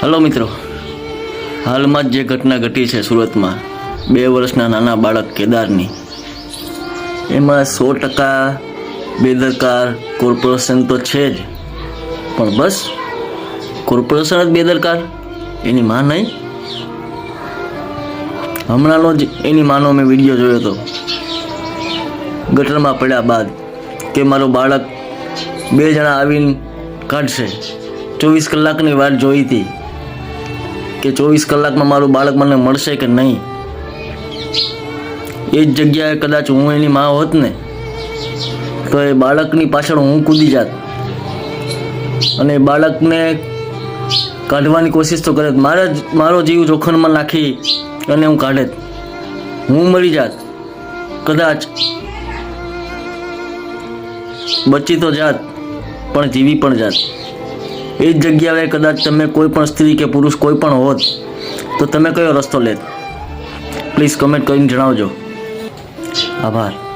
Hello મિત્રો, હાલમાં જ જે ઘટના ઘટી છે સુરતમાં, બે વર્ષના નાના બાળક કેદારની. એમાં સો ટકા બેદરકાર કોર્પોરેશન તો છે જ, પણ બસ, કોર્પોરેશન જ બેદરકાર, એની માં નહીં. હમણાંનો જ એની માનો મેં વીડિયો જોયો હતો ગટરમાં પડ્યા બાદ કે મારું બાળક બે જણા આવીને કાઢશે. ચોવીસ કલાકની વાત જોઈ હતી. કે ચોવીસ કલાકમાં મારું બાળક મને મળશે કે નહીં? એ જ જગ્યાએ કદાચ હું એની મા હોત ને, તો એ બાળકની પાછળ હું કૂદી જાત. અને બાળકને કાઢવાની કોશિશ તો કરે મારા મારો જીવ જોખમમાં નાખી અને હું કાઢે હું મરી જાત. કદાચ બચી તો જાત, પણ જીવી પણ જાત. એ જ જગ્યાએ કદાચ તમે કોઈ પણ સ્ત્રી કે પુરુષ કોઈ પણ હોત, તો તમે કયો રસ્તો લેત? પ્લીઝ કમેન્ટ કરીને જણાવજો. આભાર.